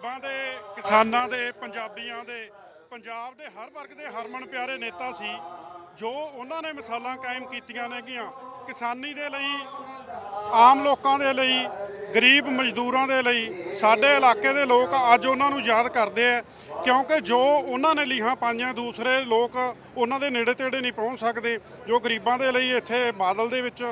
ਗਰੀਬਾਂ ਦੇ, ਕਿਸਾਨਾਂ ਦੇ, ਪੰਜਾਬੀਆਂ ਦੇ, ਪੰਜਾਬ ਦੇ ਹਰ ਵਰਗ ਦੇ ਹਰਮਨ ਪਿਆਰੇ ਨੇਤਾ ਸੀ, ਜੋ ਉਹਨਾਂ ਨੇ ਮਿਸਾਲਾਂ ਕਾਇਮ ਕੀਤੀਆਂ ਨੇਗੀਆਂ। ਕਿਸਾਨੀ ਦੇ ਲਈ, ਆਮ ਲੋਕਾਂ ਦੇ ਲਈ, ਗਰੀਬ ਮਜ਼ਦੂਰਾਂ ਦੇ ਲਈ, ਸਾਡੇ ਇਲਾਕੇ ਦੇ ਲੋਕ ਅੱਜ ਉਹਨਾਂ ਨੂੰ ਯਾਦ ਕਰਦੇ ਆ, ਕਿਉਂਕਿ ਜੋ ਉਹਨਾਂ ਨੇ ਲੀਹਾਂ ਪਾਈਆਂ, ਦੂਸਰੇ ਲੋਕ ਉਹਨਾਂ ਦੇ ਨੇੜੇ ਤੇੜੇ ਨਹੀਂ ਪਹੁੰਚ ਸਕਦੇ, ਜੋ ਗਰੀਬਾਂ ਦੇ ਲਈ ਇੱਥੇ ਬਾਦਲ ਦੇ ਵਿੱਚ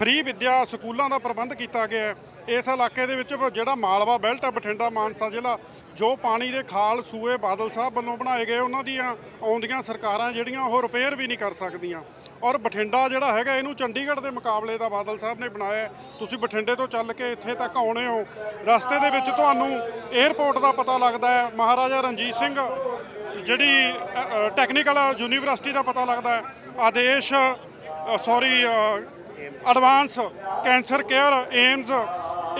ਫ੍ਰੀ ਵਿੱਦਿਆ ਸਕੂਲਾਂ ਦਾ ਪ੍ਰਬੰਧ ਕੀਤਾ ਗਿਆ ਹੈ। ਇਸ ਇਲਾਕੇ ਦੇ ਵਿੱਚ ਜਿਹੜਾ ਮਾਲਵਾ ਬੈਲਟ ਹੈ, ਬਠਿੰਡਾ ਮਾਨਸਾ ਜ਼ਿਲ੍ਹਾ, ਜੋ ਪਾਣੀ ਦੇ ਖਾਲ, ਸੂਏ, ਬਾਦਲ ਸਾਹਿਬ ਵੱਲੋਂ ਬਣਾਏ ਗਏ, ਉਹਨਾਂ ਦੀਆਂ ਆਉਂਦੀਆਂ ਸਰਕਾਰਾਂ ਜਿਹੜੀਆਂ, ਉਹ ਰਿਪੇਅਰ ਵੀ ਨਹੀਂ ਕਰ ਸਕਦੀਆਂ। ਔਰ ਬਠਿੰਡਾ ਜਿਹੜਾ ਹੈਗਾ, ਇਹਨੂੰ ਚੰਡੀਗੜ੍ਹ ਦੇ ਮੁਕਾਬਲੇ ਦਾ ਬਾਦਲ ਸਾਹਿਬ ਨੇ ਬਣਾਇਆ ਤੁਸੀਂ ਬਠਿੰਡੇ ਤੋਂ ਚੱਲ ਕੇ ਇੱਥੇ ਤੱਕ ਆਉਣੇ ਹੋ। ਰਸਤੇ ਦੇ ਵਿੱਚ ਤੁਹਾਨੂੰ 에ਅਰਪੋਰਟ ਦਾ ਪਤਾ ਲੱਗਦਾ ਹੈ। ਮਹਾਰਾਜਾ ਰਣਜੀਤ ਸਿੰਘ ਜਿਹੜੀ ਟੈਕਨੀਕਲ ਯੂਨੀਵਰਸਿਟੀ ਦਾ ਪਤਾ ਲੱਗਦਾ ਹੈ। Adesh sorry advance cancer care, AIIMS,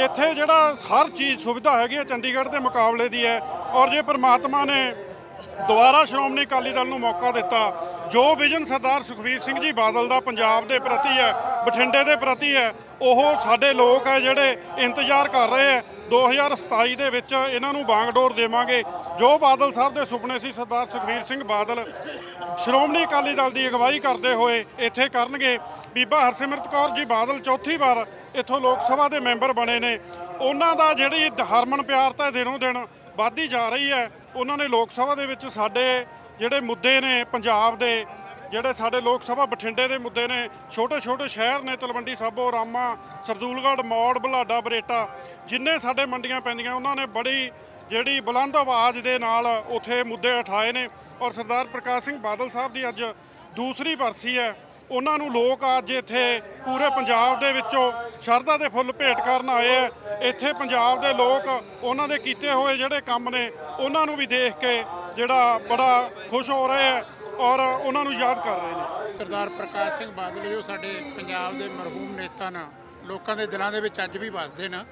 ਇੱਥੇ ਜਿਹੜਾ ਹਰ ਚੀਜ਼ ਸੁਵਿਧਾ ਹੈਗੀ ਹੈ ਚੰਡੀਗੜ੍ਹ ਦੇ ਮੁਕਾਬਲੇ ਦੀ ਹੈ। ਔਰ ਜੇ ਪ੍ਰਮਾਤਮਾ ਨੇ ਦੁਬਾਰਾ ਸ਼੍ਰੋਮਣੀ ਅਕਾਲੀ ਦਲ ਨੂੰ ਮੌਕਾ ਦਿੱਤਾ ਜੋ ਵਿਜਨ ਸਰਦਾਰ ਸੁਖਬੀਰ ਸਿੰਘ ਜੀ ਬਾਦਲ ਦਾ ਪੰਜਾਬ ਦੇ ਪ੍ਰਤੀ ਹੈ, ਬਠਿੰਡੇ ਦੇ ਪ੍ਰਤੀ ਹੈ, ਉਹ ਸਾਡੇ ਲੋਕ ਹੈ ਜਿਹੜੇ ਇੰਤਜ਼ਾਰ ਕਰ ਰਹੇ ਹੈ। 2027 ਦੇ ਵਿੱਚ ਇਹਨਾਂ ਨੂੰ ਬਾਂਗਡੋਰ ਦੇਵਾਂਗੇ। ਜੋ ਬਾਦਲ ਸਾਹਿਬ ਦੇ ਸੁਪਨੇ ਸੀ ਸਰਦਾਰ ਸੁਖਬੀਰ ਸਿੰਘ ਬਾਦਲ ਸ਼੍ਰੋਮਣੀ ਅਕਾਲੀ ਦਲ ਦੀ ਅਗਵਾਈ ਕਰਦੇ ਹੋਏ ਇੱਥੇ ਕਰਨਗੇ। ਬੀਬਾ ਹਰਸਿਮਰਤ ਕੌਰ ਜੀ ਬਾਦਲ ਚੌਥੀ ਵਾਰ ਇੱਥੋਂ ਲੋਕ ਸਭਾ ਦੇ ਮੈਂਬਰ ਬਣੇ ਨੇ। ਉਹਨਾਂ ਦਾ ਜਿਹੜੀ ਹਰਮਨ ਪਿਆਰ ਤਾਂ ਦਿਨੋਂ ਦਿਨ ਵੱਧਦੀ ਜਾ ਰਹੀ ਹੈ। ਉਹਨਾਂ ਨੇ ਲੋਕ ਸਭਾ ਦੇ ਵਿੱਚ ਸਾਡੇ ਜਿਹੜੇ ਮੁੱਦੇ ਨੇ ਪੰਜਾਬ ਦੇ, ਜਿਹੜੇ ਸਾਡੇ ਲੋਕ ਸਭਾ ਬਠਿੰਡੇ ਦੇ ਮੁੱਦੇ ਨੇ ਛੋਟੇ ਛੋਟੇ ਸ਼ਹਿਰ ਨੇ ਤਲਵੰਡੀ ਸਾਬੋ, ਰਾਮਾ, ਸਰਦੂਲਗੜ੍ਹ, ਮੌੜ, ਬੁਲਾਡਾ, ਬਰੇਟਾ, ਜਿੰਨੇ ਸਾਡੇ ਮੰਡੀਆਂ ਪੈਂਦੀਆਂ, ਉਹਨਾਂ ਨੇ ਬੜੀ ਜਿਹੜੀ ਬੁਲੰਦ ਆਵਾਜ਼ ਦੇ ਨਾਲ ਉਥੇ ਮੁੱਦੇ ਉਠਾਏ ਨੇ ਔਰ ਸਰਦਾਰ ਪ੍ਰਕਾਸ਼ ਸਿੰਘ ਬਾਦਲ ਸਾਹਿਬ ਦੀ ਅੱਜ ਦੂਸਰੀ ਬਰਸੀ ਹੈ। ਉਹਨਾਂ ਨੂੰ ਲੋਕ ਅੱਜ ਇੱਥੇ ਪੂਰੇ ਪੰਜਾਬ ਦੇ ਵਿੱਚੋਂ ਸ਼ਰਧਾ ਦੇ ਫੁੱਲ ਭੇਟ ਕਰਨ ਆਏ ਆ ਇੱਥੇ ਪੰਜਾਬ ਦੇ ਲੋਕ ਉਹਨਾਂ ਦੇ ਕੀਤੇ ਹੋਏ ਜਿਹੜੇ ਕੰਮ ਨੇ, ਉਹਨਾਂ ਨੂੰ ਵੀ ਦੇਖ ਕੇ ਜਿਹੜਾ ਬੜਾ ਖੁਸ਼ ਹੋ ਰਹੇ ਆ ਔਰ ਉਹਨਾਂ ਨੂੰ ਯਾਦ ਕਰ ਰਹੇ ਨੇ। ਸਰਦਾਰ ਪ੍ਰਕਾਸ਼ ਸਿੰਘ ਬਾਦਲ ਜੋ ਸਾਡੇ ਪੰਜਾਬ ਦੇ ਮਰਹੂਮ ਨੇਤਾ ਨਾ, ਲੋਕਾਂ ਦੇ ਦਿਲਾਂ ਦੇ ਵਿੱਚ ਅੱਜ ਵੀ ਵੱਸਦੇ ਨੇ।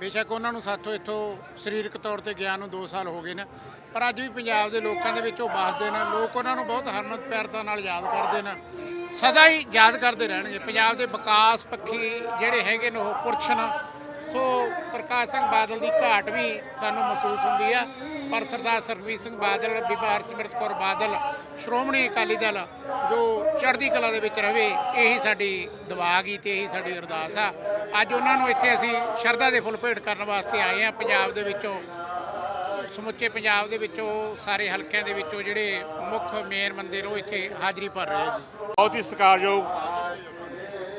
ਬੇਸ਼ੱਕ ਉਹਨਾਂ ਨੂੰ ਸਾਥੋਂ ਇੱਥੋਂ ਸਰੀਰਕ ਤੌਰ ਤੇ ਗਿਆ ਨੂੰ 2 ਸਾਲ ਹੋ ਗਏ ਨੇ, ਪਰ ਅੱਜ ਵੀ ਪੰਜਾਬ ਦੇ ਲੋਕਾਂ ਦੇ ਵਿੱਚ ਉਹ ਵੱਸਦੇ ਨੇ। ਲੋਕ ਉਹਨਾਂ ਨੂੰ ਬਹੁਤ ਹਰਮਤ ਪਿਆਰਤਾ ਨਾਲ ਯਾਦ ਕਰਦੇ ਨੇ, ਸਦਾ ਹੀ ਯਾਦ ਕਰਦੇ ਰਹਿਣਗੇ। ਪੰਜਾਬ ਦੇ ਵਿਕਾਸ ਪੱਖੀ ਜਿਹੜੇ ਹੈਗੇ ਨੇ ਉਹ ਪੁਰਸ਼ ਨੇ ਸੋ ਪ੍ਰਕਾਸ਼ ਸਿੰਘ ਬਾਦਲ ਦੀ ਘਾਟ ਵੀ ਸਾਨੂੰ ਮਹਿਸੂਸ ਹੁੰਦੀ ਆ। ਪਰ ਸਰਦਾਰ ਸਰਬਜੀਤ ਸਿੰਘ ਬਾਦਲ, ਬੀਬਾ ਹਰਸਿਮਰਤ ਕੌਰ ਬਾਦਲ, ਸ਼੍ਰੋਮਣੀ ਅਕਾਲੀ ਦਲ ਜੋ ਚੜ੍ਹਦੀ ਕਲਾ ਦੇ ਵਿੱਚ ਰਵੇ ਇਹੀ ਸਾਡੀ ਦੁਆ ਗਈ ਤੇ ਇਹੀ ਸਾਡੀ ਅਰਦਾਸ ਆ। ਅੱਜ ਉਹਨਾਂ ਨੂੰ ਇੱਥੇ ਅਸੀਂ ਸ਼ਰਧਾ ਦੇ ਫੁੱਲ ਭੇਟ ਕਰਨ ਵਾਸਤੇ ਆਏ ਆ। ਪੰਜਾਬ ਦੇ ਵਿੱਚੋਂ, ਸਮੁੱਚੇ ਪੰਜਾਬ ਦੇ ਵਿੱਚੋਂ, ਸਾਰੇ ਹਲਕਿਆਂ ਦੇ ਵਿੱਚੋਂ ਜਿਹੜੇ ਮੁੱਖ ਮੇਨ ਮੰਦਿਰ ਉਹ ਇੱਥੇ ਹਾਜ਼ਰੀ ਭਰ ਰਹੇ ਜੀ ਬਹੁਤ ਹੀ ਸਤਿਕਾਰਯੋਗ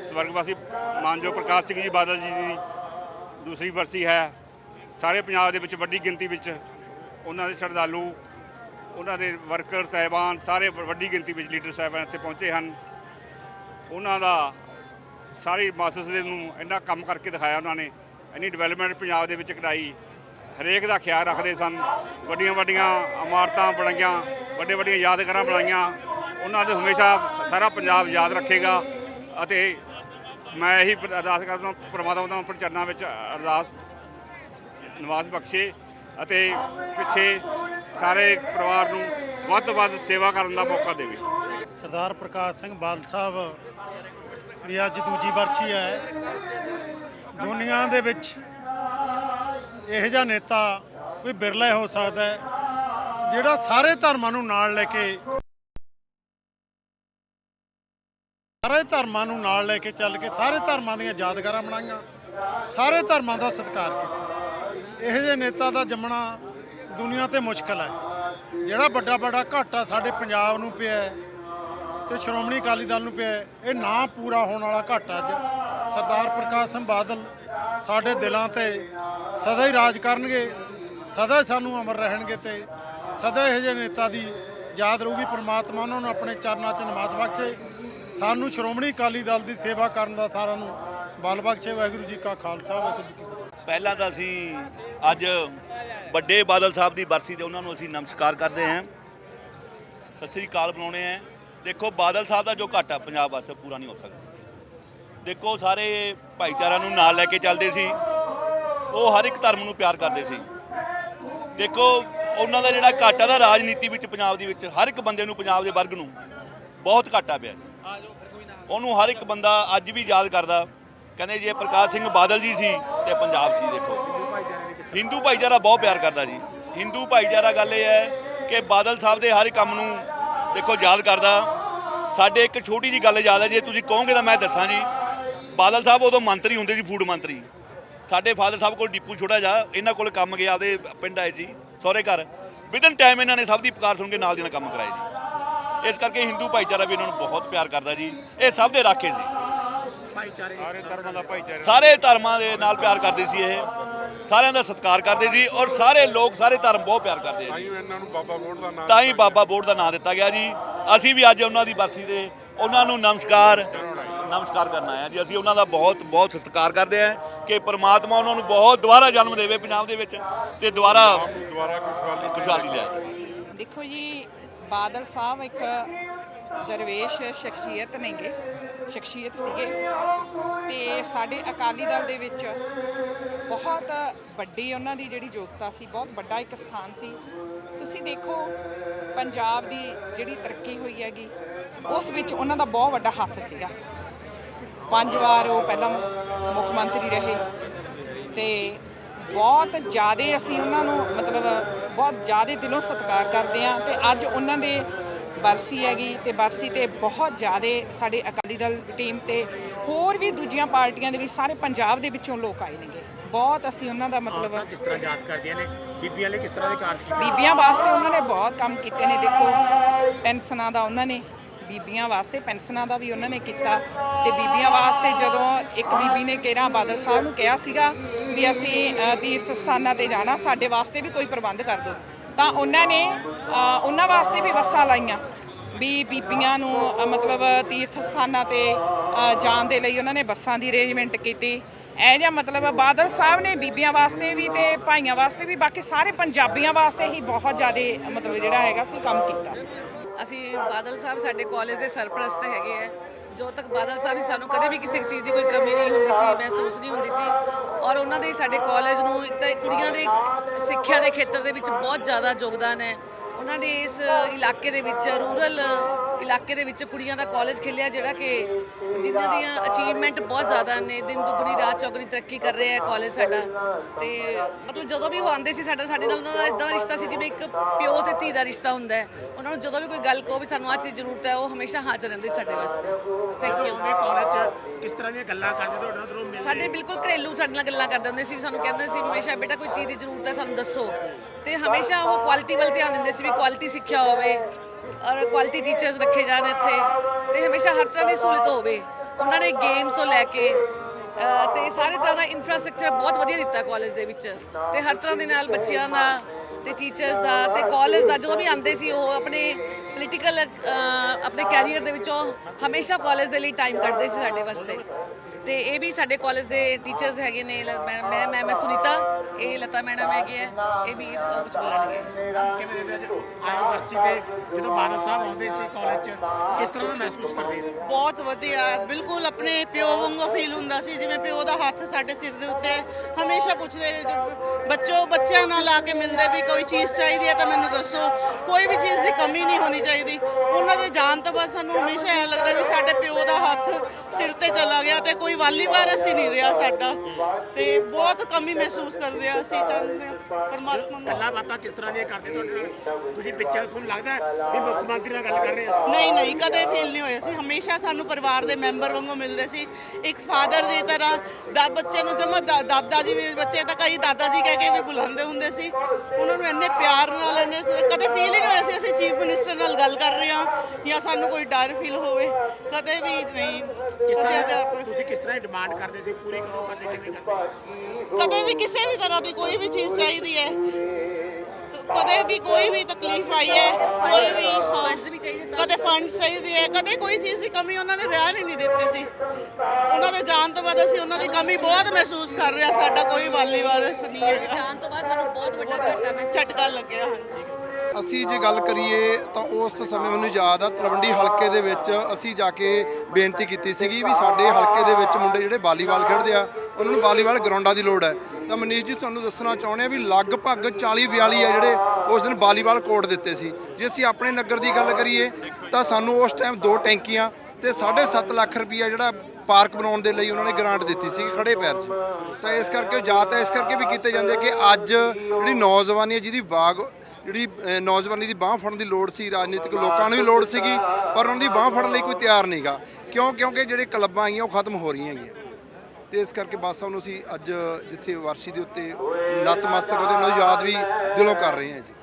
ਸਵਰਗਵਾਸੀ ਮਾਨਯੋਗ ਪ੍ਰਕਾਸ਼ ਸਿੰਘ ਜੀ ਬਾਦਲ ਜੀ ਦੀ ਦੂਸਰੀ ਵਰਸੀ ਹੈ। ਸਾਰੇ ਪੰਜਾਬ ਦੇ ਵਿੱਚ ਵੱਡੀ ਗਿਣਤੀ ਵਿੱਚ ਉਹਨਾਂ ਦੇ ਸ਼ਰਧਾਲੂ, ਉਹਨਾਂ ਦੇ ਵਰਕਰ, ਸਹਿਬਾਨ ਸਾਰੇ ਵੱਡੀ ਗਿਣਤੀ ਵਿੱਚ ਲੀਡਰ ਸਾਹਿਬਾਨ ਇੱਥੇ ਪਹੁੰਚੇ ਹਨ। ਉਹਨਾਂ ਦਾ ਸਾਰੀ ਮਾਸਸ ਦੇ ਨੂੰ ਇੰਨਾ ਕੰਮ ਕਰਕੇ ਦਿਖਾਇਆ ਉਹਨਾਂ ਨੇ। ਇੰਨੀ ਡਿਵੈਲਪਮੈਂਟ ਪੰਜਾਬ ਦੇ ਵਿੱਚ ਕਰਾਈ। ਹਰੇਕ ਦਾ ਖਿਆਲ ਰੱਖਦੇ ਸਨ। ਵੱਡੀਆਂ ਵੱਡੀਆਂ ਇਮਾਰਤਾਂ ਬਣਾਈਆਂ, ਵੱਡੇ ਵੱਡੀਆਂ ਯਾਦਗਾਰਾਂ ਬਣਾਈਆਂ। ਉਹਨਾਂ ਦੇ ਹਮੇਸ਼ਾ ਸਾਰਾ ਪੰਜਾਬ ਯਾਦ ਰੱਖੇਗਾ ਅਤੇ ਮੈਂ ਇਹੀ ਅਰਦਾਸ ਕਰਦਾ ਪਰਮਾਤਮਾ ਦਾ ਆਪਣੇ ਚਰਨਾਂ ਵਿੱਚ ਅਰਦਾਸ, ਨਿਵਾਸ ਬਖਸ਼ੇ ਅਤੇ ਪਿੱਛੇ ਸਾਰੇ ਪਰਿਵਾਰ ਨੂੰ ਵੱਧ ਤੋਂ ਵੱਧ ਸੇਵਾ ਕਰਨ ਦਾ ਮੌਕਾ ਦੇਵੇ। ਸਰਦਾਰ ਪ੍ਰਕਾਸ਼ ਸਿੰਘ ਬਾਦਲ ਸਾਹਿਬ ਦੀ ਅੱਜ ਦੂਜੀ ਵਰਛੀ ਹੈ। ਦੁਨੀਆ ਦੇ ਵਿੱਚ ਇਹੋ ਜਿਹਾ ਨੇਤਾ ਕੋਈ ਬਿਰਲਾ ਹੋ ਸਕਦਾ ਹੈ, ਜਿਹੜਾ ਸਾਰੇ ਧਰਮਾਂ ਨੂੰ ਨਾਲ ਲੈ ਕੇ ਸਾਰੇ ਧਰਮਾਂ ਨੂੰ ਨਾਲ ਲੈ ਕੇ ਚੱਲ ਕੇ ਸਾਰੇ ਧਰਮਾਂ ਦੀਆਂ ਯਾਦਗਾਰਾਂ ਬਣਾਈਆਂ, ਸਾਰੇ ਧਰਮਾਂ ਦਾ ਸਤਿਕਾਰ ਕੀਤਾ। ਇਹੋ ਜਿਹੇ ਨੇਤਾ ਦਾ ਜੰਮਣਾ ਦੁਨੀਆ ਤੇ ਮੁਸ਼ਕਲ ਹੈ। ਜਿਹੜਾ ਵੱਡਾ ਵੱਡਾ ਘਾਟਾ ਸਾਡੇ ਪੰਜਾਬ ਨੂੰ ਪਿਆ ਹੈ ਤੇ ਸ਼੍ਰੋਮਣੀ ਅਕਾਲੀ ਦਲ ਨੂੰ ਪਿਆ ਇਹ ਨਾ ਪੂਰਾ ਹੋਣ ਵਾਲਾ ਘਾਟਾ ਅੱਜ। ਸਰਦਾਰ ਪ੍ਰਕਾਸ਼ ਸਿੰਘ ਬਾਦਲ ਸਾਡੇ ਦਿਲਾਂ ਤੇ ਸਦਾ ਹੀ ਰਾਜ ਕਰਨਗੇ, ਸਦਾ ਸਾਨੂੰ ਅਮਰ ਰਹਿਣਗੇ ਤੇ ਸਦਾ ਇਹੋ ਜਿਹੇ ਨੇਤਾ ਦੀ ਯਾਦ ਰਹੂਗੀ। ਪ੍ਰਮਾਤਮਾ ਉਹਨਾਂ ਨੂੰ ਆਪਣੇ ਚਰਨਾਂ 'ਚ ਨਮਾਜ਼ ਬਖਸ਼ੇ। ਸਾਨੂੰ ਸ਼੍ਰੋਮਣੀ ਅਕਾਲੀ ਦਲ ਦੀ ਸੇਵਾ ਕਰਨ ਦਾ ਸਾਰਿਆਂ ਨੂੰ ਬਲ ਬਖਸ਼ੇ, ਵਾਹਿਗੁਰੂ ਜੀ ਕਾ ਖਾਲਸਾ, ਵਾਹਿਗੁਰੂ ਜੀ ਕੀ ਫਤਿਹ। ਪਹਿਲਾਂ ਤਾਂ ਅਸੀਂ ਅੱਜ ਵੱਡੇ ਬਾਦਲ ਸਾਹਿਬ ਦੀ ਬਰਸੀ ਤੇ ਉਹਨਾਂ ਨੂੰ ਅਸੀਂ ਨਮਸਕਾਰ ਕਰਦੇ ਹਾਂ। ਸਤਿ ਸ੍ਰੀ ਅਕਾਲ ਬਣਾਉਣੇ ਆ ਦੇਖੋ, ਬਾਦਲ ਸਾਹਿਬ ਦਾ ਜੋ ਘਾਟਾ ਪੰਜਾਬ ਵਾਸਤੇ ਪੂਰਾ ਨਹੀਂ ਹੋ ਸਕਦਾ। ਦੇਖੋ, ਸਾਰੇ ਭਾਈਚਾਰਾ ਨੂੰ ਨਾਲ ਲੈ ਕੇ ਚੱਲਦੇ ਸੀ। ਉਹ ਹਰ ਇੱਕ ਧਰਮ ਨੂੰ ਪਿਆਰ ਕਰਦੇ ਸੀ। ਦੇਖੋ, ਉਹਨਾਂ ਦਾ ਜਿਹੜਾ ਘਾਟਾ ਦਾ ਰਾਜਨੀਤੀ ਵਿੱਚ, ਪੰਜਾਬ ਦੇ ਵਿੱਚ, ਹਰ ਇੱਕ ਬੰਦੇ ਨੂੰ, ਪੰਜਾਬ ਦੇ ਵਰਗ ਨੂੰ ਬਹੁਤ ਘਾਟਾ ਪਿਆ ਜੀ। ਉਹਨੂੰ ਹਰ ਇੱਕ ਬੰਦਾ ਅੱਜ ਵੀ ਯਾਦ ਕਰਦਾ। ਕਹਿੰਦੇ ਜੇ ਪ੍ਰਕਾਸ਼ ਸਿੰਘ ਬਾਦਲ ਜੀ ਸੀ ਤੇ ਪੰਜਾਬ ਸੀ, ਦੇਖੋ। ਹਿੰਦੂ ਭਾਈਚਾਰਾ ਬਹੁਤ ਪਿਆਰ ਕਰਦਾ ਜੀ। ਹਿੰਦੂ ਭਾਈਚਾਰਾ ਗੱਲ ਇਹ ਹੈ ਕਿ ਬਾਦਲ ਸਾਹਿਬ ਦੇ ਹਰ ਕੰਮ ਨੂੰ ਦੇਖੋ ਯਾਦ ਕਰਦਾ। ਸਾਡੇ ਇੱਕ ਛੋਟੀ ਜੀ ਗੱਲ ਯਾਦ ਹੈ, ਜੇ ਤੁਸੀਂ ਕਹੋਗੇ ਤਾਂ ਮੈਂ ਦੱਸਾਂ ਜੀ। ਬਾਦਲ ਸਾਹਿਬ ਉਦੋਂ ਮੰਤਰੀ ਹੁੰਦੇ ਸੀ, ਫੂਡ ਮੰਤਰੀ। ਸਾਡੇ ਫਾਦਰ ਸਾਹਿਬ ਕੋਲ ਡਿਪੂ ਛੋਟਾ ਜਾ ਇਹਨਾਂ ਕੋਲ ਕੰਮ ਗਿਆ ਉਹਦੇ ਪਿੰਡ ਆਏ ਸੀ, ਸਹੁਰੇ ਘਰ। ਵਿਦਨ ਟਾਈਮ ਇਹਨਾਂ ਨੇ ਸਭ ਦੀ ਪੁਕਾਰ ਸੁਣ ਕੇ ਨਾਲ ਦੀ ਨਾਲ ਕੰਮ ਕਰਾਏ ਜੀ। ਇਸ ਕਰਕੇ ਹਿੰਦੂ ਭਾਈਚਾਰਾ ਵੀ ਇਹਨਾਂ ਨੂੰ ਬਹੁਤ ਪਿਆਰ ਕਰਦਾ ਜੀ। ਇਹ ਸਭ ਦੇ ਰਾਖੇ ਸੀ। ਸਾਰੇ ਧਰਮਾਂ ਦਾ ਭਾਈਚਾਰਾ ਸਾਰੇ ਧਰਮਾਂ ਦੇ ਨਾਲ ਪਿਆਰ ਕਰਦੇ ਸੀ ਇਹ। ਸਾਰਿਆਂ ਦਾ ਸਤਿਕਾਰ ਕਰਦੇ ਸੀ ਔਰ ਸਾਰੇ ਲੋਕ ਸਾਰੇ ਧਰਮ ਬਹੁਤ ਪਿਆਰ ਕਰਦੇ ਆ ਜੀ ਇਹਨਾਂ ਨੂੰ ਬਾਬਾ ਬੋੜ ਦਾ ਨਾਮ ਤਾਂ ਹੀ ਬਾਬਾ ਬੋੜ ਦਾ ਨਾਮ ਦਿੱਤਾ ਗਿਆ ਜੀ। ਅਸੀਂ ਵੀ ਅੱਜ ਉਹਨਾਂ ਦੀ ਬਰਸੀ ਦੇ ਉਹਨਾਂ ਨੂੰ ਨਮਸਕਾਰ ਨਮਸਕਾਰ ਕਰਨ ਆਏ ਹਾਂ ਜੀ। ਅਸੀਂ ਉਹਨਾਂ ਦਾ ਬਹੁਤ ਬਹੁਤ ਸਤਿਕਾਰ ਕਰਦੇ ਹਾਂ ਕਿ ਪ੍ਰਮਾਤਮਾ ਉਹਨਾਂ ਨੂੰ ਬਹੁਤ ਦੁਬਾਰਾ ਜਨਮ ਦੇਵੇ ਪੰਜਾਬ ਦੇ ਵਿੱਚ ਤੇ ਦੁਬਾਰਾ ਦੁਆਰਾ ਖੁਸ਼ਹਾਲੀ ਖੁਸ਼ਹਾਲੀ ਲਿਆਏ ਦੇਖੋ ਜੀ ਬਾਦਲ ਸਾਹਿਬ ਇੱਕ ਦਰਵੇਸ਼ ਸ਼ਖਸੀਅਤ ਨੇਗੇ, ਸ਼ਖਸੀਅਤ ਸੀਗੇ ਤੇ ਸਾਡੇ ਅਕਾਲੀ ਦਲ ਦੇ ਵਿੱਚ ਬਹੁਤ ਵੱਡੀ ਉਹਨਾਂ ਦੀ ਜਿਹੜੀ ਯੋਗਤਾ ਸੀ, ਬਹੁਤ ਵੱਡਾ ਇੱਕ ਸਥਾਨ ਸੀ। ਤੁਸੀਂ ਦੇਖੋ ਪੰਜਾਬ ਦੀ ਜਿਹੜੀ ਤਰੱਕੀ ਹੋਈ ਹੈਗੀ, ਉਸ ਵਿੱਚ ਉਹਨਾਂ ਦਾ ਬਹੁਤ ਵੱਡਾ ਹੱਥ ਸੀਗਾ। ਪੰਜ ਵਾਰ ਉਹ ਪਹਿਲਾਂ ਮੁੱਖ ਮੰਤਰੀ ਰਹੇ ਤੇ ਬਹੁਤ ਜ਼ਿਆਦਾ ਅਸੀਂ ਉਹਨਾਂ ਨੂੰ ਮਤਲਬ ਬਹੁਤ ਜ਼ਿਆਦਾ ਦਿਲੋਂ ਸਤਿਕਾਰ ਕਰਦੇ ਆ ਤੇ ਅੱਜ ਉਹਨਾਂ ਦੇ ਬਰਸੀ ਹੈਗੀ ਤੇ ਬਰਸੀ ਤੇ ਬਹੁਤ ਜ਼ਿਆਦਾ ਸਾਡੇ ਅਕਾਲੀ ਦਲ ਟੀਮ ਤੇ ਹੋਰ ਵੀ ਦੂਜੀਆਂ ਪਾਰਟੀਆਂ ਦੇ ਵੀ ਸਾਰੇ ਪੰਜਾਬ ਦੇ ਵਿੱਚੋਂ ਲੋਕ ਆਏ ਨੇਗੇ। ਬਹੁਤ ਅਸੀਂ ਉਹਨਾਂ ਦਾ ਮਤਲਬ ਕਿਸ ਤਰ੍ਹਾਂ ਯਾਦ ਕਰਦੀਆਂ ਨੇ? ਬੀਬੀਆਂ ਲਈ ਕਿਸ ਤਰ੍ਹਾਂ ਦੇ ਕਾਰਜ ਬੀਬੀਆਂ ਵਾਸਤੇ ਉਹਨਾਂ ਨੇ ਬਹੁਤ ਕੰਮ ਕੀਤੇ ਨੇ ਦੇਖੋ ਪੈਨਸ਼ਨਾਂ ਦਾ ਉਹਨਾਂ ਨੇ ਬੀਬੀਆਂ ਵਾਸਤੇ ਪੈਨਸ਼ਨਾਂ ਦਾ ਵੀ ਉਹਨਾਂ ਨੇ ਕੀਤਾ ਤੇ ਬੀਬੀਆਂ ਵਾਸਤੇ ਜਦੋਂ ਇੱਕ ਬੀਬੀ ਨੇ ਕੇਰਾ ਬਾਦਲ ਸਾਹਿਬ ਨੂੰ ਕਿਹਾ ਸੀਗਾ ਵੀ ਅਸੀਂ ਤੀਰਥ ਸਥਾਨਾਂ ਤੇ ਜਾਣਾ, ਸਾਡੇ ਵਾਸਤੇ ਵੀ ਕੋਈ ਪ੍ਰਬੰਧ ਕਰ ਦਿਓ ਤਾਂ ਉਹਨਾਂ ਨੇ ਉਹਨਾਂ ਵਾਸਤੇ ਵੀ ਬੱਸਾਂ ਲਾਈਆਂ। ਵੀ ਬੀਬੀਆਂ ਨੂੰ ਮਤਲਬ ਤੀਰਥ ਸਥਾਨਾਂ ਤੇ ਜਾਣ ਦੇ ਲਈ ਉਹਨਾਂ ਨੇ ਬੱਸਾਂ ਦੀ ਅਰੇਂਜਮੈਂਟ ਕੀਤੀ। ਇਹ ਜਿਹਾ ਮਤਲਬ ਬਾਦਲ ਸਾਹਿਬ ਨੇ ਬੀਬੀਆਂ ਵਾਸਤੇ ਵੀ ਤੇ ਭਾਈਆਂ ਵਾਸਤੇ ਵੀ, ਬਾਕੀ ਸਾਰੇ ਪੰਜਾਬੀਆਂ ਵਾਸਤੇ ਹੀ ਬਹੁਤ ਜ਼ਿਆਦਾ, ਮਤਲਬ ਜਿਹੜਾ ਹੈਗਾ ਸੀ ਕੰਮ ਕੀਤਾ। ਅਸੀਂ ਬਾਦਲ ਸਾਹਿਬ ਸਾਡੇ ਕਾਲਜ ਦੇ ਸਰਪ੍ਰਸਤ ਹੈਗੇ ਆ। ਜੋ ਤੱਕ ਬਾਦਲ ਸਾਹਿਬ ਸੀ ਸਾਨੂੰ ਕਦੇ ਵੀ ਕਿਸੇ ਚੀਜ਼ ਦੀ ਕੋਈ ਕਮੀ ਨਹੀਂ ਹੁੰਦੀ ਸੀ, ਮਹਿਸੂਸ ਨਹੀਂ ਹੁੰਦੀ ਸੀ। ਔਰ ਉਹਨਾਂ ਦੇ ਸਾਡੇ ਕਾਲਜ ਨੂੰ ਇੱਕ ਤਾਂ ਕੁੜੀਆਂ ਦੇ ਸਿੱਖਿਆ ਦੇ ਖੇਤਰ ਦੇ ਵਿੱਚ ਬਹੁਤ ਜ਼ਿਆਦਾ ਯੋਗਦਾਨ ਹੈ। ਉਹਨਾਂ ਨੇ ਇਸ ਇਲਾਕੇ ਦੇ ਵਿੱਚ ਰੂਰਲ ਇਲਾਕੇ ਦੇ ਵਿੱਚ ਕੁੜੀਆਂ ਦਾ ਕਾਲਜ ਖੇਲਿਆ ਜਿਹੜਾ ਕਿ ਜਿਨ੍ਹਾਂ ਦੀਆਂ ਅਚੀਵਮੈਂਟ ਬਹੁਤ ਜ਼ਿਆਦਾ ਨੇ ਦਿਨ ਦੁਗਣੀ ਰਾਤ ਚੌਗਣੀ ਤਰੱਕੀ ਕਰ ਰਿਹਾ ਹੈ ਕਾਲਜ ਸਾਡਾ। ਤੇ ਮਤਲਬ ਜਦੋਂ ਵੀ ਉਹ ਆਉਂਦੇ ਸੀ ਸਾਡਾ ਸਾਡੇ ਨਾਲ ਉਹਨਾਂ ਦਾ ਇਦਾਂ ਰਿਸ਼ਤਾ ਸੀ ਜਿਵੇਂ ਇੱਕ ਪਿਓ ਤੇ ਧੀ ਦਾ ਰਿਸ਼ਤਾ ਹੁੰਦਾ ਹੈ। ਉਹਨਾਂ ਨੂੰ ਜਦੋਂ ਵੀ ਕੋਈ ਗੱਲ ਕਹੋ ਵੀ ਸਾਨੂੰ ਆਹ ਚੀਜ਼ ਦੀ ਜ਼ਰੂਰਤ ਹੈ ਉਹ ਹਮੇਸ਼ਾ ਹਾਜ਼ਰ ਰਹਿੰਦੇ ਸੀ ਸਾਡੇ ਵਾਸਤੇ। ਥੈਂਕ ਯੂ ਆਉਂਦੇ ਕਾਲਜ ਚ ਕਿਸ ਤਰ੍ਹਾਂ ਦੀਆਂ ਗੱਲਾਂ ਕਰਦੇ ਤੁਹਾਡੇ ਨਾਲ ਜਦੋਂ ਮਿਲਦੇ? ਸਾਡੇ ਬਿਲਕੁਲ ਘਰੇਲੂ ਸਾਡੇ ਨਾਲ ਗੱਲਾਂ ਕਰਦੇ ਹੁੰਦੇ ਸੀ ਸਾਨੂੰ ਕਹਿੰਦੇ ਸੀ ਹਮੇਸ਼ਾ ਬੇਟਾ ਕੋਈ ਚੀਜ਼ ਦੀ ਜ਼ਰੂਰਤ ਹੈ ਸਾਨੂੰ ਦੱਸੋ। ਤੇ ਹਮੇਸ਼ਾ ਉਹ ਕੁਆਲਿਟੀ ਵੱਲ ਧਿਆਨ ਦਿੰਦੇ ਸੀ ਵੀ ਕੁਆਲਿਟੀ ਸਿੱਖਿਆ ਹੋਵੇ। ਔਰ ਕੁਆਲਿਟੀ ਟੀਚਰਸ ਰੱਖੇ ਜਾਣ ਇੱਥੇ। ਤੇ ਹਮੇਸ਼ਾ ਹਰ ਤਰ੍ਹਾਂ ਦੀ ਸਹੂਲਤ ਹੋਵੇ। ਉਹਨਾਂ ਨੇ ਗੇਮਸ ਤੋਂ ਲੈ ਕੇ ਅ, ਤੇ ਸਾਰੇ ਤਰ੍ਹਾਂ ਦਾ ਇਨਫਰਾਸਟ੍ਰਕਚਰ ਬਹੁਤ ਵਧੀਆ ਦਿੱਤਾ ਕਾਲਜ ਦੇ ਵਿੱਚ। ਤੇ ਹਰ ਤਰ੍ਹਾਂ ਦੇ ਨਾਲ ਬੱਚਿਆਂ ਦਾ ਤੇ ਟੀਚਰਸ ਦਾ ਤੇ ਕਾਲਜ ਦਾ ਜਦੋਂ ਵੀ ਆਉਂਦੇ ਸੀ ਉਹ ਆਪਣੇ ਪੋਲੀਟੀਕਲ ਆਪਣੇ ਕੈਰੀਅਰ ਦੇ ਵਿੱਚੋਂ ਹਮੇਸ਼ਾ ਕਾਲਜ ਦੇ ਲਈ ਟਾਈਮ ਕੱਢਦੇ ਸੀ ਸਾਡੇ ਵਾਸਤੇ। ਤੇ ਇਹ ਵੀ ਸਾਡੇ ਕਾਲਜ ਦੇ ਟੀਚਰਸ ਹੈਗੇ ਨੇ ਮੈਂ ਮੈਂ ਮੈਂ ਸੁਨੀਤਾ ਇਹ ਲਤਾ ਮੈਡਮ ਹੈਗੇ ਆ ਇਹ ਵੀ ਕੁਝ ਬੋਲਣਗੇ ਕਿਵੇਂ ਦੇ ਅੱਜ ਆਇਓ ਵਰਸੀ ਤੇ ਜਦੋਂ ਬਾਦਲ ਸਾਹਿਬ ਆਉਂਦੇ ਸੀ ਕਾਲਜ ਚ ਕਿਸ ਤਰ੍ਹਾਂ ਦਾ ਮਹਿਸੂਸ ਕਰਦੇ? ਸੀ ਬਹੁਤ ਵਧੀਆ ਬਿਲਕੁਲ ਆਪਣੇ ਪਿਓ ਵਾਂਗੂ ਫੀਲ ਹੁੰਦਾ ਸੀ ਜਿਵੇਂ ਪਿਓ ਦਾ ਹੱਥ ਸਾਡੇ ਸਿਰ ਦੇ ਉੱਤੇ ਹੈ। ਹਮੇਸ਼ਾ ਪੁੱਛਦੇ ਬੱਚੋ ਬੱਚਿਆਂ ਨਾਲ ਆ ਕੇ ਮਿਲਦੇ ਵੀ ਕੋਈ ਚੀਜ਼ ਚਾਹੀਦੀ ਹੈ ਤਾਂ ਮੈਨੂੰ ਦੱਸੋ। ਕੋਈ ਵੀ ਚੀਜ਼ ਦੀ ਕਮੀ ਨਹੀਂ ਹੋਣੀ ਚਾਹੀਦੀ। ਉਹਨਾਂ ਦੇ ਜਾਣ ਤੋਂ ਬਾਅਦ ਸਾਨੂੰ ਹਮੇਸ਼ਾ ਐਂ ਲੱਗਦਾ ਵੀ ਸਾਡੇ ਪਿਓ ਦਾ ਹੱਥ ਸਿਰ ਤੇ ਚਲਾ ਗਿਆ ਤੇ ਕੋਈ ਵਾਲੀ ਵਾਰਸ ਹੀ ਨਹੀਂ ਰਿਹਾ ਸਾਡਾ। ਤੇ ਬਹੁਤ ਕਮੀ ਮਹਿਸੂਸ ਕਰਦੇ ਆ ਅਸੀਂ ਚਾਹੁੰਦੇ ਪਰਮਾਤਮਾ ਨੂੰ। ਗੱਲਾਂ ਬਾਤਾਂ ਕਿਸ ਤਰ੍ਹਾਂ ਦੀਆਂ ਕਰਦੇ ਤੁਹਾਡੇ ਨਾਲ? ਤੁਸੀਂ ਪਿੱਛੇ ਤੁਹਾਨੂੰ ਲੱਗਦਾ ਵੀ ਮੁੱਖ ਮੰਤਰੀ ਨਾਲ ਗੱਲ ਕਰ ਰਹੇ ਆ ਨਹੀਂ ਨਹੀਂ ਕਦੇ ਫੀਲ ਨਹੀਂ ਹੋਇਆ ਸੀ। ਹਮੇਸ਼ਾ ਸਾਨੂੰ ਪਰਿਵਾਰ ਦੇ ਮੈਂਬਰ ਵਾਂਗੂ ਮਿਲਦੇ ਸੀ। ਇੱਕ ਫਾਦਰ ਦੀ ਤਰ੍ਹਾਂ ਦਾ ਬੱਚੇ ਨੂੰ ਜਮਾ ਦਾਦਾ ਜੀ ਵੀ ਬੱਚੇ ਤਾਂ ਕਈ ਦਾਦਾ ਜੀ ਕਹਿ ਕੇ ਵੀ ਬੁਲਾਉਂਦੇ ਹੁੰਦੇ ਸੀ। ਉਹਨਾਂ ਨੂੰ ਇੰਨੇ ਪਿਆਰ ਨਾਲ ਇੰਨੇ ਕਦੇ ਫੀਲ ਨਹੀਂ ਹੋਇਆ ਸੀ ਅਸੀਂ ਚੀਫ ਮਿਨਿਸਟਰ ਨਾਲ ਗੱਲ ਕਰ ਰਹੇ ਹਾਂ ਜਾਂ ਸਾਨੂੰ ਕੋਈ ਡਰ ਫੀਲ ਹੋਵੇ। ਕਦੇ ਵੀ ਨਹੀਂ। ਕਿਸ ਅਸੀਂ ਤਾਂ- ਤੁਸੀਂ ਕਿਸ ਤਰ੍ਹਾਂ ਡਿਮਾਂਡ ਕਰਦੇ ਸੀ ਪੂਰੀ ਕਦੋਂ ਕਰਦੇ ਕਿਵੇਂ ਕਰਦੇ? ਕਦੇ ਵੀ ਕਿਸੇ ਵੀ ਤਰ੍ਹਾਂ ਦੀ ਕੋਈ ਵੀ ਚੀਜ਼ ਚਾਹੀਦੀ ਹੈ। ਕਦੇ ਵੀ ਕੋਈ ਵੀ ਤਕਲੀਫ ਆਈ ਹੈ ਕੋਈ ਵੀ ਹਾਂ ਫੰਡਸ ਵੀ ਚਾਹੀਦੇ ਕਦੇ ਫੰਡਸ ਚਾਹੀਦੇ ਹੈ ਕਦੇ ਕੋਈ ਚੀਜ਼ ਦੀ ਕਮੀ ਉਹਨਾਂ ਨੇ ਰਹਿਣ ਹੀ ਨਹੀਂ ਦਿੱਤੀ ਸੀ। ਉਹਨਾਂ ਦੇ ਜਾਣ ਤੋਂ ਬਾਅਦ ਅਸੀਂ ਉਹਨਾਂ ਦੀ ਕਮੀ ਬਹੁਤ ਮਹਿਸੂਸ ਕਰ ਰਹੇ ਹਾਂ ਸਾਡਾ ਕੋਈ ਵਾਲੀ ਵਾਰਸ ਨਹੀਂ ਹੈਗਾ। ਜਾਣ ਤੋਂ ਬਾਅਦ ਸਾਨੂੰ ਬਹੁਤ ਵੱਡਾ ਘਾਟਾ ਮਹਿਸੂਸ ਝਟਕਾ ਲੱਗਿਆ ਹਾਂਜੀ। ਅਸੀਂ ਜੇ ਗੱਲ ਕਰੀਏ ਤਾਂ ਉਸ ਸਮੇਂ ਮੈਨੂੰ ਯਾਦ ਆ, ਤਲਵੰਡੀ ਹਲਕੇ ਦੇ ਵਿੱਚ ਅਸੀਂ ਜਾ ਕੇ ਬੇਨਤੀ ਕੀਤੀ ਸੀਗੀ ਵੀ ਸਾਡੇ ਹਲਕੇ ਦੇ ਵਿੱਚ ਮੁੰਡੇ ਜਿਹੜੇ ਵਾਲੀਬਾਲ ਖੇਡਦੇ ਆ, ਉਹਨਾਂ ਨੂੰ ਵਾਲੀਬਾਲ ਗਰਾਊਂਡਾਂ ਦੀ ਲੋੜ ਹੈ। ਤਾਂ ਮਨੀਸ਼ ਜੀ, ਤੁਹਾਨੂੰ ਦੱਸਣਾ ਚਾਹੁੰਦੇ ਆ ਵੀ ਲਗਭਗ 40 42 ਆ ਜਿਹੜੇ ਉਸ ਦਿਨ ਵਾਲੀਬਾਲ ਕੋਰਟ ਦਿੱਤੇ ਸੀ। ਜੇ ਅਸੀਂ ਆਪਣੇ ਨਗਰ ਦੀ ਗੱਲ ਕਰੀਏ, ਤਾਂ ਸਾਨੂੰ ਉਸ ਟਾਈਮ ਦੋ ਟੈਂਕੀਆਂ ਤੇ 7.5 ਲੱਖ ਰੁਪਈਆ ਜਿਹੜਾ ਪਾਰਕ ਬਣਾਉਣ ਦੇ ਲਈ ਉਹਨਾਂ ਨੇ ਗ੍ਰਾਂਟ ਦਿੱਤੀ ਸੀ ਖੜੇ ਪੈਰ 'ਚ। ਤਾਂ ਇਸ ਕਰਕੇ ਉਹ ਜਾਂ ਤਾਂ ਇਸ ਕਰਕੇ ਵੀ ਕੀਤੇ ਜਾਂਦੇ ਕਿ ਅੱਜ ਜਿਹੜੀ ਨੌਜਵਾਨੀ ਹੈ ਜਿਹਦੀ ਬਾਗ ਜਿਹੜੀ ਨੌਜਵਾਨੀ ਦੀ ਬਾਹ ਫੜਨ ਦੀ ਲੋੜ ਸੀ, ਰਾਜਨੀਤਿਕ ਲੋਕਾਂ ਨੂੰ ਵੀ ਲੋੜ ਸੀਗੀ, ਪਰ ਉਹਨਾਂ ਦੀ ਬਾਹ ਫੜਨ ਲਈ ਕੋਈ ਤਿਆਰ ਨਹੀਂਗਾ। ਕਿਉਂ? ਕਿਉਂਕਿ ਜਿਹੜੇ ਕਲੱਬਾਂ ਆਈਆਂ, ਉਹ ਖਤਮ ਹੋ ਰਹੀਆਂ ਹੈਗੀਆਂ। ਤੇ ਇਸ ਕਰਕੇ ਬਾਦ ਨੂੰ ਅਸੀਂ ਅੱਜ ਜਿੱਥੇ ਵਰਸ਼ੀ ਦੇ ਉੱਤੇ ਨਤਮਸਤਕ ਉਹਦੇ ਨੂੰ ਯਾਦ ਵੀ ਦਿਲੋਂ ਕਰ ਰਹੇ ਹਾਂ ਜੀ।